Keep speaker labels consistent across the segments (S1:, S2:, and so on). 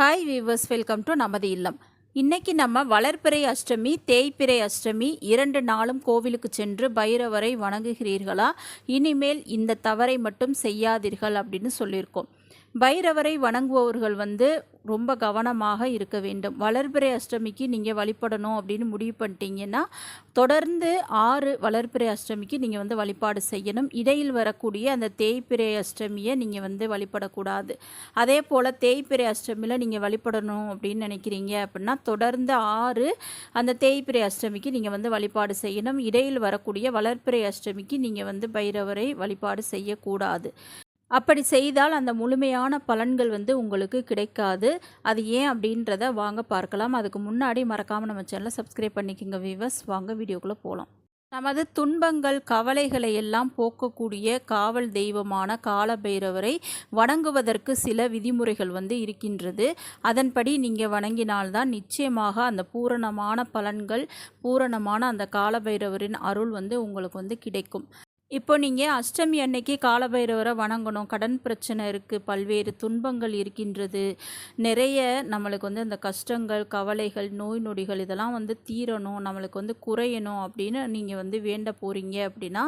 S1: Hi viewers welcome to நமது இல்லம். இன்னைக்கு நம்ம வளர்பிறை அஷ்டமி தேய்ப்பிறை அஷ்டமி இரண்டு நாளும் கோவிலுக்கு சென்று பைரவரை வணங்குகிறீர்களா? இனிமேல் இந்த தவறை மட்டும் செய்யாதீர்கள் அப்படின்னு சொல்லியிருக்கோம். பைரவரை வணங்குபவர்கள் வந்து ரொம்ப கவனமாக இருக்க வேண்டும். வளர்பிறை அஷ்டமிக்கு நீங்கள் வழிபடணும் அப்படின்னு முடிவு பண்ணிட்டீங்கன்னா தொடர்ந்து ஆறு வளர்பிறை அஷ்டமிக்கு நீங்கள் வந்து வழிபாடு செய்யணும். இடையில் வரக்கூடிய அந்த தேய்பிறை அஷ்டமியை நீங்கள் வந்து வழிபடக்கூடாது. அதே போல் தேய்பிறை அஷ்டமியில் நீங்கள் வழிபடணும் அப்படின்னு நினைக்கிறீங்க அப்படின்னா தொடர்ந்து ஆறு அந்த தேய்பிறை அஷ்டமிக்கு நீங்கள் வந்து வழிபாடு செய்யணும். இடையில் வரக்கூடிய வளர்பிறை அஷ்டமிக்கு நீங்கள் வந்து பைரவரை வழிபாடு செய்யக்கூடாது. அப்படி செய்தால் அந்த முழுமையான பலன்கள் வந்து உங்களுக்கு கிடைக்காது. அது ஏன் அப்படின்றத வாங்க பார்க்கலாம். அதுக்கு முன்னாடி மறக்காமல் நம்ம சேனலை சப்ஸ்கிரைப் பண்ணிக்கோங்க விவஸ் வாங்க வீடியோக்குள்ளே போகலாம் நமது துன்பங்கள் கவலைகளை எல்லாம் போக்கக்கூடிய காவல் தெய்வமான காலபைரவரை வணங்குவதற்கு சில விதிமுறைகள் வந்து இருக்கின்றது. அதன்படி நீங்கள் வணங்கினால்தான் நிச்சயமாக அந்த பூரணமான பலன்கள் பூரணமான அந்த காலபைரவரின் அருள் வந்து உங்களுக்கு வந்து கிடைக்கும். இப்போ நீங்கள் அஷ்டமி அன்னைக்கு காலபைரவரை வணங்கணும். கடன் பிரச்சனை இருக்குது பல்வேறு துன்பங்கள் இருக்கின்றது. நிறைய நம்மளுக்கு வந்து அந்த கஷ்டங்கள் கவலைகள் நோய் நொடிகள் இதெல்லாம் வந்து தீரணும் நம்மளுக்கு வந்து குறையணும் அப்படின்னு நீங்கள் வந்து வேண்ட போகிறீங்க அப்படின்னா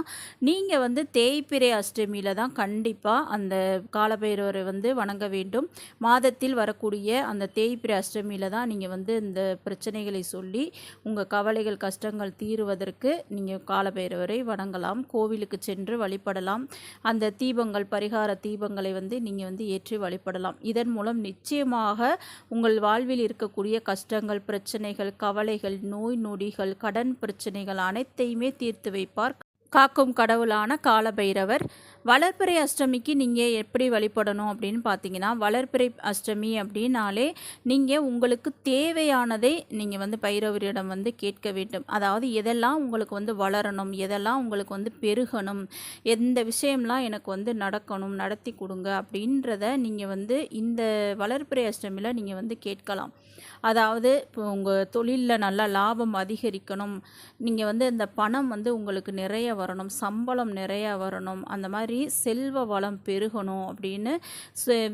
S1: நீங்கள் வந்து தேய்பிரை அஷ்டமியில் தான் கண்டிப்பாக அந்த காலபைரவரை வந்து வணங்க வேண்டும். மாதத்தில் வரக்கூடிய அந்த தேய்பிரை அஷ்டமியில் தான் நீங்கள் வந்து இந்த பிரச்சனைகளை சொல்லி உங்கள் கவலைகள் கஷ்டங்கள் தீருவதற்கு நீங்கள் காலபைரவரை வணங்கலாம். கோவிலுக்கு கோவிலுக்கு சென்று வழிபடலாம். அந்த தீபங்கள் பரிகார தீபங்களை வந்து நீங்கள் வந்து ஏற்றி வழிபடலாம். இதன் மூலம் நிச்சயமாக உங்கள் வாழ்வில் இருக்கக்கூடிய கஷ்டங்கள் பிரச்சனைகள் கவலைகள் நோய் நொடிகள் கடன் பிரச்சனைகள் அனைத்தையுமே தீர்த்து வைப்பார். காக்கும் கடவுளான காலபைரவர். வளர்ப்பிறை அஷ்டமிக்கு நீங்கள் எப்படி வழிபடணும் அப்படின்னு பார்த்தீங்கன்னா வளர்ப்பிறை அஷ்டமி அப்படின்னாலே நீங்கள் உங்களுக்கு தேவையானதை நீங்கள் வந்து பைரவரிடம் வந்து கேட்க வேண்டும். அதாவது எதெல்லாம் உங்களுக்கு வந்து வளரணும் எதெல்லாம் உங்களுக்கு வந்து பெருகணும் எந்த விஷயம்லாம் எனக்கு வந்து நடக்கணும் நடத்தி கொடுங்க அப்படின்றத நீங்கள் வந்து இந்த வளர்ப்பிறை அஷ்டமியில் நீங்கள் வந்து கேட்கலாம். அதாவது இப்போ உங்கள் தொழிலில் நல்லா லாபம் அதிகரிக்கணும். நீங்கள் வந்து இந்த பணம் வந்து உங்களுக்கு நிறைய வரணும் சம்பளம் நிறையா வரணும் அந்த மாதிரி செல்வ வளம் பெருகணும் அப்படின்னு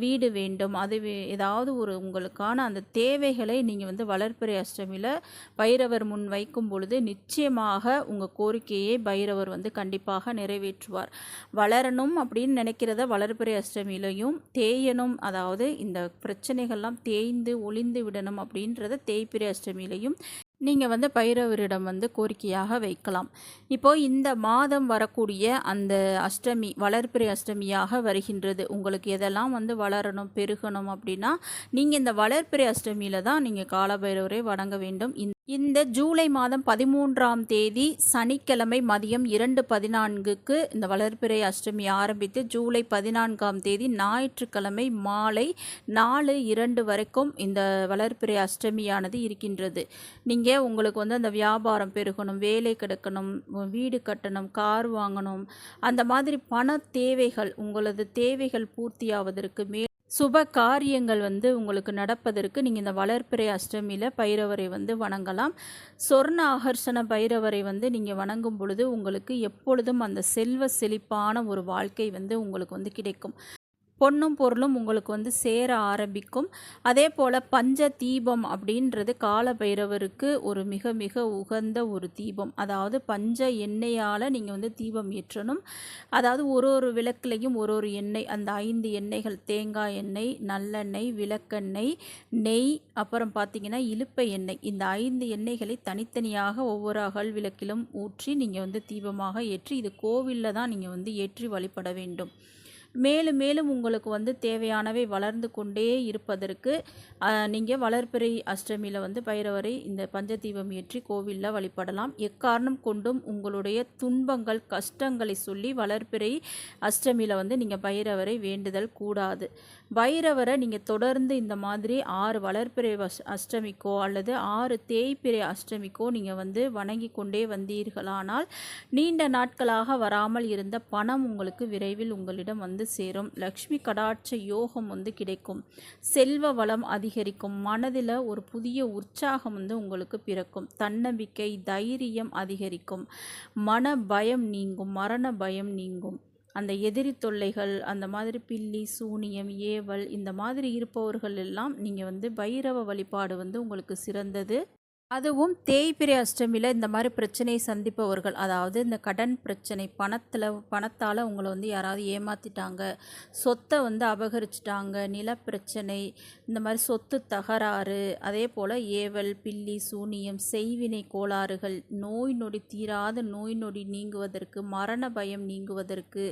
S1: வீடு வேண்டும். அது ஏதாவது ஒரு உங்களுக்கான அந்த தேவைகளை நீங்கள் வந்து வளர்ப்பிறை அஷ்டமியில் பைரவர் முன் வைக்கும் பொழுது நிச்சயமாக உங்கள் கோரிக்கையை பைரவர் வந்து கண்டிப்பாக நிறைவேற்றுவார். வளரணும் அப்படின்னு நினைக்கிறத வளர்ப்பிறை அஷ்டமியிலையும் தேயணும் அதாவது இந்த பிரச்சனைகள்லாம் தேய்ந்து ஒளிந்து விடணும் அப்படின்றத தேய்பிறை அஷ்டமியிலையும் நீங்கள் வந்து பைரவரிடம் வந்து கோரிக்கையாக வைக்கலாம். இப்போது இந்த மாதம் வரக்கூடிய அந்த அஷ்டமி வளர்ப்பிறை அஷ்டமியாக வருகின்றது. உங்களுக்கு எதெல்லாம் வந்து வளரணும் பெருகணும் அப்படின்னா நீங்கள் இந்த வளர்ப்பிறை அஷ்டமியில் தான் நீங்கள் காலபைரவரை வணங்க வேண்டும். இந்த ஜூலை மாதம் பதிமூன்றாம் தேதி சனிக்கிழமை மதியம் இரண்டு பதினான்குக்கு இந்த வளர்ப்பிறை அஷ்டமி ஆரம்பித்து ஜூலை பதினான்காம் தேதி ஞாயிற்றுக்கிழமை மாலை நாலு இரண்டு வரைக்கும் இந்த வளர்ப்பிறை அஷ்டமியானது இருக்கின்றது. நீங்கள் உங்களுக்கு வந்து அந்த வியாபாரம் பெருகணும் வேலை கிடைக்கணும் வீடு கட்டணும் கார் வாங்கணும் அந்த மாதிரி பண தேவைகள் உங்களது தேவைகள் பூர்த்தியாவதற்கு மே சுப காரியங்கள் வந்து உங்களுக்கு நடப்பதற்கு நீங்கள் இந்த வளர்ப்பிறை அஷ்டமியில் பைரவரை வந்து வணங்கலாம். சொர்ண ஆகர்ஷண பைரவரை வந்து நீங்கள் வணங்கும் பொழுது உங்களுக்கு எப்பொழுதும் அந்த செல்வ செழிப்பான ஒரு வாழ்க்கை வந்து உங்களுக்கு வந்து கிடைக்கும். பொண்ணும் பொருளும் உங்களுக்கு வந்து சேர ஆரம்பிக்கும். அதே போல் பஞ்ச தீபம் அப்படின்றது கால பைரவருக்கு ஒரு மிக மிக உகந்த ஒரு தீபம். அதாவது பஞ்ச எண்ணெயால் நீங்கள் வந்து தீபம் ஏற்றணும். அதாவது ஒரு ஒரு விளக்குலையும் ஒரு ஒரு எண்ணெய் அந்த ஐந்து எண்ணெய்கள் தேங்காய் எண்ணெய் நல்லெண்ணெய் விளக்கெண்ணெய் நெய் அப்புறம் பார்த்தீங்கன்னா இலுப்பை எண்ணெய். இந்த ஐந்து எண்ணெய்களை தனித்தனியாக ஒவ்வொரு அகல் விளக்கிலும் ஊற்றி நீங்கள் வந்து தீபமாக ஏற்றி இது கோவிலில் தான் நீங்கள் வந்து ஏற்றி வழிபட வேண்டும். மேலும் மேலும் உங்களுக்கு வந்து தேவையானவை வளர்ந்து கொண்டே இருப்பதற்கு நீங்கள் வளர்ப்பிறை அஷ்டமியில் வந்து பைரவரை இந்த பஞ்சதீபம் ஏற்றி கோவிலில் வழிபடலாம். எக்காரணம் கொண்டும் உங்களுடைய துன்பங்கள் கஷ்டங்களை சொல்லி வளர்ப்பிறை அஷ்டமியில் வந்து நீங்கள் பைரவரை வேண்டுதல் கூடாது. பைரவரை நீங்கள் தொடர்ந்து இந்த மாதிரி ஆறு வளர்ப்பிறை அஷ்டமிக்கோ அல்லது ஆறு தேய்ப்பிறை அஷ்டமிக்கோ நீங்கள் வந்து வணங்கி கொண்டே வந்தீர்களானால் நீண்ட நாட்களாக வராமல் இருந்த பணம் உங்களுக்கு விரைவில் உங்களிடம் வந்து சேரும். லக்ஷ்மி கடாட்ச யோகம் வந்து கிடைக்கும். செல்வ வளம் அதிகரிக்கும். மனதில் ஒரு புதிய உற்சாகம் வந்து உங்களுக்கு பிறக்கும். தன்னம்பிக்கை தைரியம் அதிகரிக்கும். மன பயம் நீங்கும். மரண பயம் நீங்கும். அந்த எதிரி தொல்லைகள் அந்த மாதிரி பில்லி சூனியம் ஏவல் இந்த மாதிரி இருப்பவர்கள் எல்லாம் நீங்கள் வந்து பைரவ வழிபாடு வந்து உங்களுக்கு சிறந்தது. அதுவும் தேய்பிரை அஷ்டமியில் இந்த மாதிரி பிரச்சனையை சந்திப்பவர்கள் அதாவது இந்த கடன் பிரச்சனை பணத்தில் பணத்தால் உங்களை வந்து யாராவது ஏமாற்றிட்டாங்க சொத்தை வந்து அபகரிச்சிட்டாங்க நிலப்பிரச்சனை இந்த மாதிரி சொத்து தகராறு அதே போல் ஏவல் பில்லி சூனியம் செய்வினை கோளாறுகள் நோய் நொடி தீராத நோய் நொடி நீங்குவதற்கு மரண பயம் நீங்குவதற்கு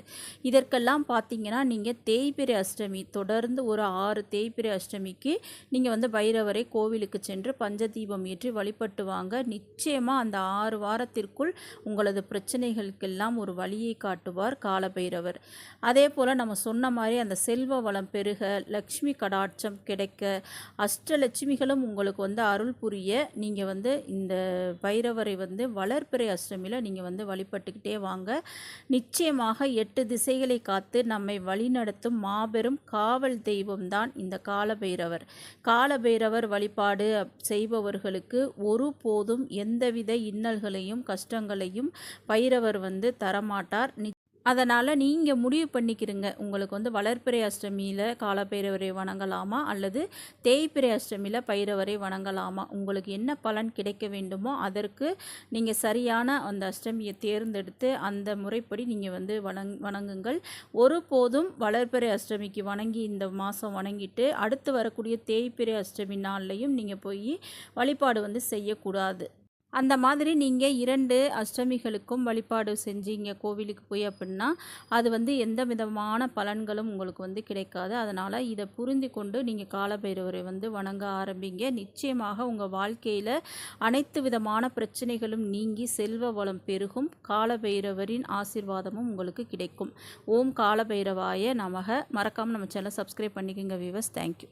S1: இதற்கெல்லாம் பார்த்தீங்கன்னா நீங்கள் தேய்பிரை அஷ்டமி தொடர்ந்து ஒரு ஆறு தேய்பிரை அஷ்டமிக்கு நீங்கள் வந்து பைரவரை கோவிலுக்கு சென்று பஞ்சதீபம் ஏற்றி வழிபட்டு வாங்க நிச்சயமாக அந்த ஆறு வாரத்திற்குள் உங்களது பிரச்சனைகளுக்கெல்லாம் ஒரு வழியை காட்டுவார் காலபைரவர். அதே போல் நம்ம சொன்ன மாதிரி அந்த செல்வ வளம் பெருக லக்ஷ்மி கடாட்சம் கிடைக்க அஷ்டலட்சுமிகளும் உங்களுக்கு வந்து அருள் புரிய நீங்கள் வந்து இந்த பைரவரை வந்து வளர்பிறை அஷ்டமியில் நீங்கள் வந்து வழிபட்டுக்கிட்டே வாங்க. நிச்சயமாக எட்டு திசைகளை காத்து நம்மை வழிநடத்தும் மாபெரும் காவல் தெய்வம்தான் இந்த காலபைரவர். காலபைரவர் வழிபாடு செய்பவர்களுக்கு ஒருபோதும் எந்தவித இன்னல்களையும் கஷ்டங்களையும் பைரவர் வந்து தரமாட்டார். நி அதனால் நீங்கள் முடிவு பண்ணிக்கிறீங்க உங்களுக்கு வந்து வளர்ப்பிறை அஷ்டமியில் காலப்பைரவரை வணங்கலாமா? அல்லது தேய்பிறை அஷ்டமியில் பைரவரை வணங்கலாமா? உங்களுக்கு என்ன பலன் கிடைக்க வேண்டுமோ அதற்கு நீங்கள் சரியான அந்த அஷ்டமியை தேர்ந்தெடுத்து அந்த முறைப்படி நீங்கள் வந்து வணங் வணங்குங்கள். ஒருபோதும் வளர்ப்பிறை அஷ்டமிக்கு வணங்கி இந்த மாதம் வணங்கிட்டு அடுத்து வரக்கூடிய தேய்பிறை அஷ்டமி நாள்லையும் நீங்கள் போய் வழிபாடு வந்து செய்யக்கூடாது. அந்த மாதிரி நீங்கள் இரண்டு அஷ்டமிகளுக்கும் வழிபாடு செஞ்சீங்க கோவிலுக்கு போய் அப்படின்னா அது வந்து எந்த விதமான பலன்களும் உங்களுக்கு வந்து கிடைக்காது. அதனால் இதை புரிந்து கொண்டு நீங்கள் காலபைரவரை வந்து வணங்க ஆரம்பிங்க. நிச்சயமாக உங்கள் வாழ்க்கையில் அனைத்து விதமான பிரச்சனைகளும் நீங்கி செல்வ வளம் பெருகும். காலபைரவரின் ஆசீர்வாதமும் உங்களுக்கு கிடைக்கும். ஓம் காலபைரவாய நமக. மறக்காமல் நம்ம சேனல் சப்ஸ்கிரைப் பண்ணிக்கோங்க விவஸ் தேங்க்யூ